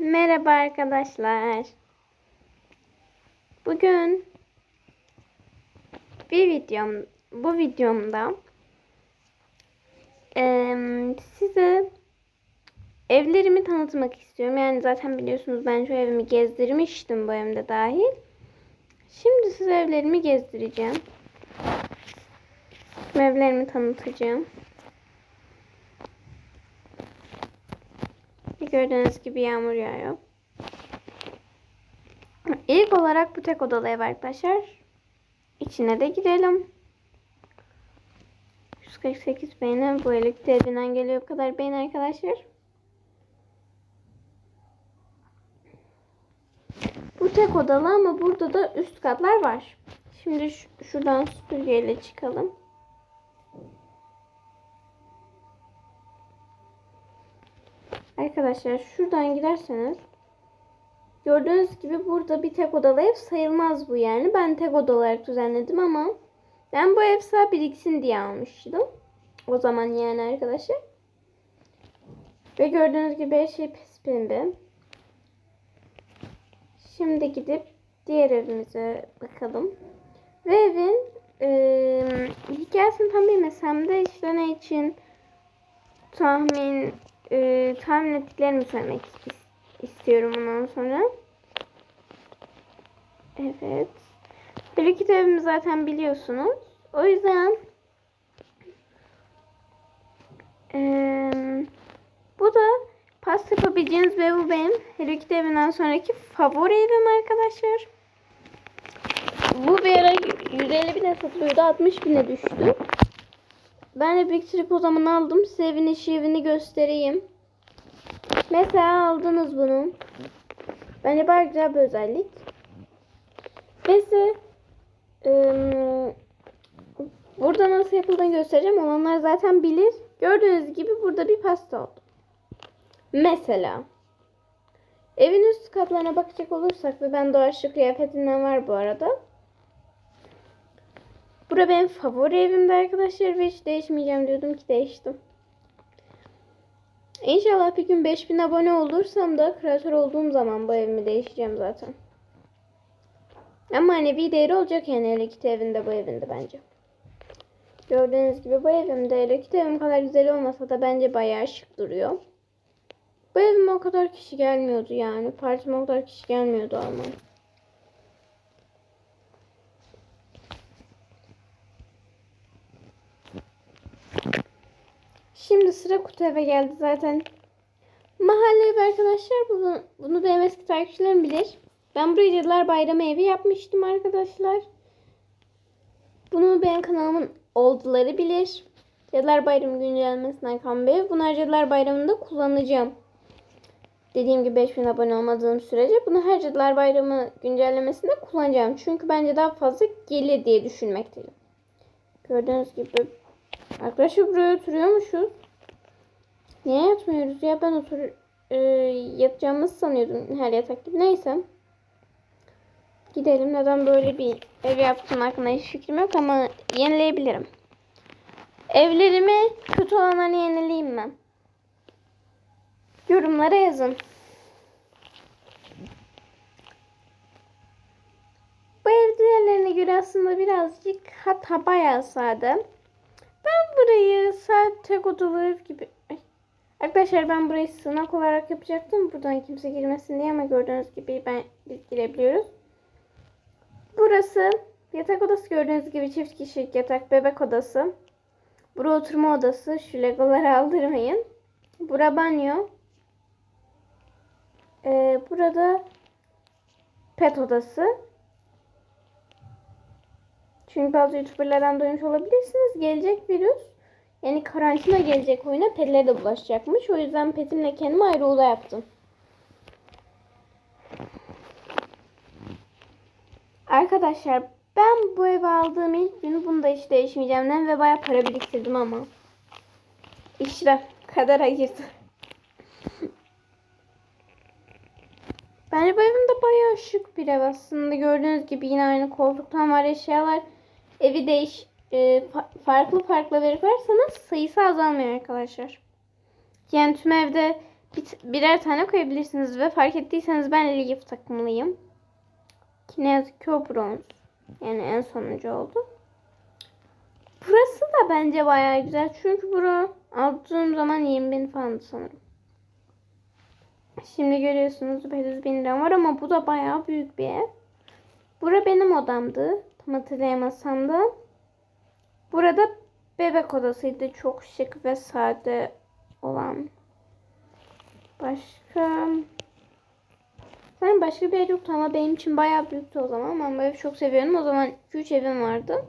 Merhaba arkadaşlar. Bugün bir videom, bu videomda eee, size evlerimi tanıtmak istiyorum. Yani zaten biliyorsunuz ben şu evimi gezdirmiştim bu evimde dahil. Şimdi size evlerimi gezdireceğim. Evlerimi tanıtacağım. Gördüğünüz gibi yağmur yağıyor. İlk olarak bu tek odalı ev arkadaşlar. İçine de girelim. 148 beğeni bu elektriği evinden geliyor kadar beğeni arkadaşlar. Bu tek odalı ama burada da üst katlar var. Şimdi şu- şuradan süpürgeyle çıkalım. Arkadaşlar şuradan giderseniz gördüğünüz gibi burada bir tek odalı ev sayılmaz bu yani. Ben tek oda düzenledim ama ben bu ev sağ biriksin diye almıştım. O zaman yani arkadaşlar. Ve gördüğünüz gibi her şey pis pembe. Şimdi gidip diğer evimize bakalım. Ve evin eee hikayesini tam bilmesem de işte ne için tahmin e, tahmin ettiklerimi söylemek is- istiyorum ondan sonra. Evet. Kitty evimi zaten biliyorsunuz. O yüzden eee, bu da pasta yapabileceğiniz ve bu benim Hello Kitty sonraki favori evim arkadaşlar. Bu bir ara 150 bine satılıyordu. 60 bine düştü. Ben de Big Trip o zaman aldım. Size evin içi evini göstereyim. Mesela aldınız bunu. Bence bayağı güzel bir özellik. Neyse. ıı, burada nasıl yapıldığını göstereceğim. Olanlar zaten bilir. Gördüğünüz gibi burada bir pasta oldu. Mesela. Evin üst katlarına bakacak olursak ve ben doğaçlı kıyafetinden var bu arada. Bura benim favori evimde arkadaşlar ve hiç değişmeyeceğim diyordum ki değiştim. İnşallah bir gün 5000 abone olursam da kreatör olduğum zaman bu evimi değişeceğim zaten. Ama bir değeri olacak yani Elekit evinde bu evinde bence. Gördüğünüz gibi bu evimde Elekit evim kadar güzel olmasa da bence bayağı şık duruyor. Bu evime o kadar kişi gelmiyordu yani. Partime o kadar kişi gelmiyordu ama. Şimdi sıra kutu eve geldi zaten. Mahalle evi arkadaşlar bunu, bunu benim eski takipçilerim bilir. Ben burayı Cadılar Bayramı evi yapmıştım arkadaşlar. Bunu benim kanalımın olduları bilir. Cadılar Bayramı güncellemesinden kalan bir ev. Bunu Cadılar Bayramı'nda kullanacağım. Dediğim gibi 5000 abone olmadığım sürece bunu her Cadılar Bayramı güncellemesinde kullanacağım. Çünkü bence daha fazla gelir diye düşünmekteyim. Gördüğünüz gibi Arkadaşlar buraya oturuyormuşuz. Niye yatmıyoruz ya? Ben otur e, yatacağımızı sanıyordum her yatak gibi. Neyse. Gidelim. Neden böyle bir ev yaptım hakkında hiç fikrim yok ama yenileyebilirim. Evlerimi kötü olanlarını yenileyim mi? Yorumlara yazın. Bu ev diğerlerine göre aslında birazcık hatta bayağı sade. Burayı tek odalı ev gibi... Ay. Arkadaşlar ben burayı sığınak olarak yapacaktım. Buradan kimse girmesin diye ama gördüğünüz gibi ben girebiliyoruz. Burası yatak odası gördüğünüz gibi çift kişilik yatak bebek odası. Bura oturma odası. Şu legoları aldırmayın. Bura banyo. Ee, burada pet odası. Çünkü bazı youtuberlardan duymuş olabilirsiniz. Gelecek virüs yani karantina gelecek oyuna petlere de bulaşacakmış. O yüzden petimle kendime ayrı oda yaptım. Arkadaşlar ben bu evi aldığım ilk günü bunu da hiç değişmeyeceğim. Ve bayağı para biriktirdim ama. İşte kader ayırdı. Bence bu evim de bayağı şık bir ev aslında. Gördüğünüz gibi yine aynı koltuktan var eşyalar. Evi değiş e, fa- farklı farklı ev yaparsanız sayısı azalmıyor arkadaşlar. Yani tüm evde bir- birer tane koyabilirsiniz ve fark ettiyseniz ben Leaf takımlıyım. Ki ne yazık ki o bronz. Yani en sonuncu oldu. Burası da bence bayağı güzel. Çünkü bura aldığım zaman 20 bin falan sanırım. Şimdi görüyorsunuz 500 bin lira var ama bu da bayağı büyük bir ev. Bura benim odamdı. Tam hatırlayamazsam da. Burada bebek odasıydı. Çok şık ve sade olan. Başka... Ben başka bir ev yoktu ama benim için bayağı büyüktü o zaman. Ben bu evi çok seviyorum. O zaman 2-3 evim vardı.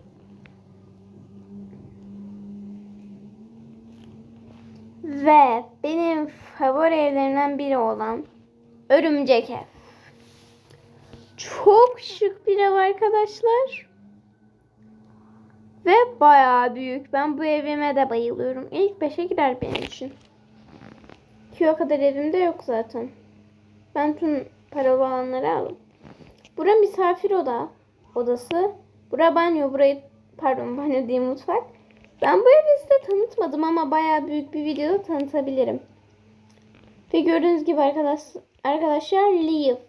Ve benim favori evlerimden biri olan Örümcek Ev. Çok şık bir ev arkadaşlar. Ve bayağı büyük. Ben bu evime de bayılıyorum. İlk beşe girer benim için. Ki o kadar evimde yok zaten. Ben tüm paralı olanları aldım. Bura misafir oda odası. Bura banyo. Burayı pardon banyo değil mutfak. Ben bu evi size tanıtmadım ama bayağı büyük bir videoda tanıtabilirim. Ve gördüğünüz gibi arkadaş, arkadaşlar Leaf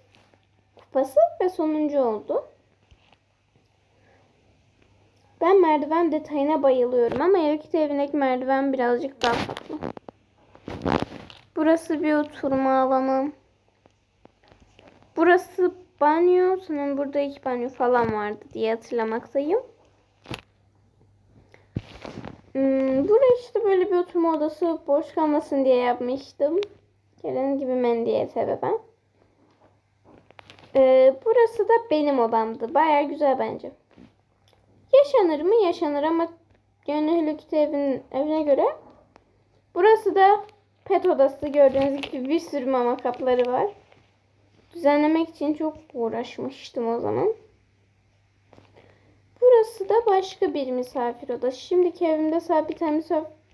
kupası ve sonuncu oldu. Ben merdiven detayına bayılıyorum ama Erkit evindeki merdiven birazcık daha farklı. Burası bir oturma alanı. Burası banyo. Sanırım burada iki banyo falan vardı diye hatırlamaktayım. Hmm, burası işte böyle bir oturma odası boş kalmasın diye yapmıştım. Gördüğünüz gibi mendiye ben. Ee, burası da benim odamdı. Baya güzel bence. Yaşanır mı? Yaşanır ama Kitty evin, evine göre. Burası da pet odası. Gördüğünüz gibi bir sürü mama kapları var. Düzenlemek için çok uğraşmıştım o zaman. Burası da başka bir misafir odası. Şimdiki evimde bir tane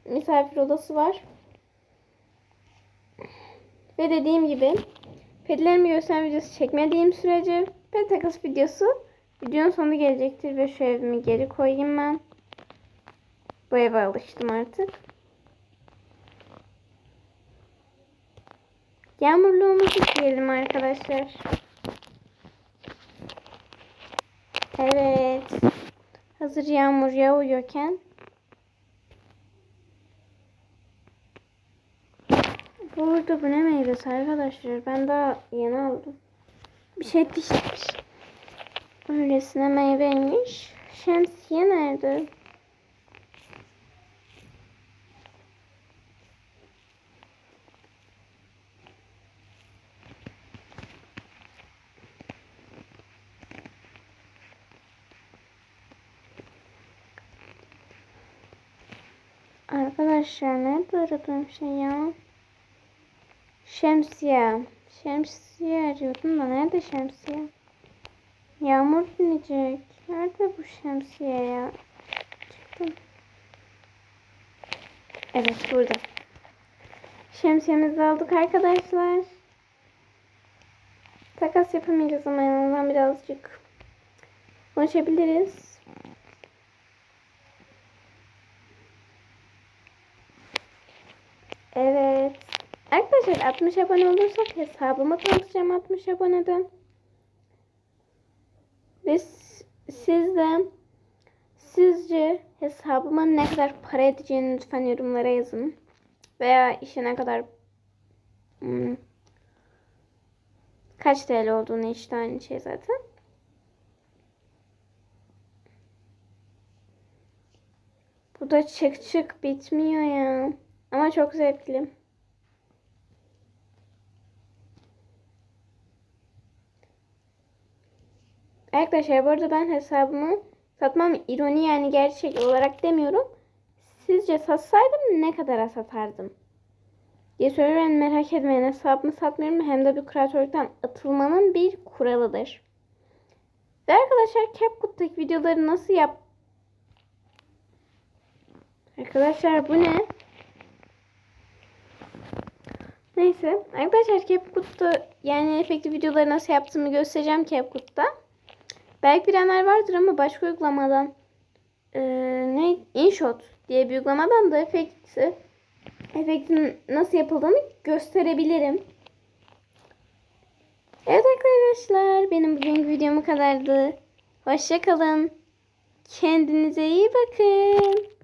misafir, odası var. Ve dediğim gibi petlerimi gösteren videosu çekmediğim sürece pet takas videosu videonun sonu gelecektir ve şu evimi geri koyayım ben. Bu eve alıştım artık. Yağmurluğumuzu giyelim arkadaşlar. Evet. Hazır yağmur yağıyorken Burada bu ne meyvesi arkadaşlar? Ben daha yeni aldım. Bir şey dişmiş. Öylesine meyveymiş. Şemsiye nerede? Arkadaşlar nerede aradığım şey ya? Şemsiye. Şemsiye arıyordum da nerede şemsiye? Yağmur dinecek. Nerede bu şemsiye ya? Çıktım. Evet burada. Şemsiyemizi aldık arkadaşlar. Takas yapamayacağız ama en azından birazcık konuşabiliriz. Evet. Arkadaşlar 60 abone olursak hesabımı tanıtacağım 60 aboneden. Ve s- siz de sizce hesabıma ne kadar para edeceğini lütfen yorumlara yazın. Veya işe ne kadar hmm, kaç TL olduğunu işte aynı şey zaten. Bu da çık çık bitmiyor ya. Ama çok zevkli. Arkadaşlar bu arada ben hesabımı satmam ironi yani gerçek olarak demiyorum. Sizce satsaydım ne kadara satardım? diye soruyorum. Merak etmeyin hesabımı satmıyorum. Hem de bir kreatörlükten atılmanın bir kuralıdır. Ve arkadaşlar CapCut'taki videoları nasıl yap... Arkadaşlar bu ne? Neyse. Arkadaşlar CapCut'ta yani efektif videoları nasıl yaptığımı göstereceğim CapCut'ta. Belki bilenler vardır ama başka uygulamadan e, ne InShot diye bir uygulamadan da efekti efektin nasıl yapıldığını gösterebilirim. Evet arkadaşlar benim bugünkü videom bu kadardı. Hoşça kalın. Kendinize iyi bakın.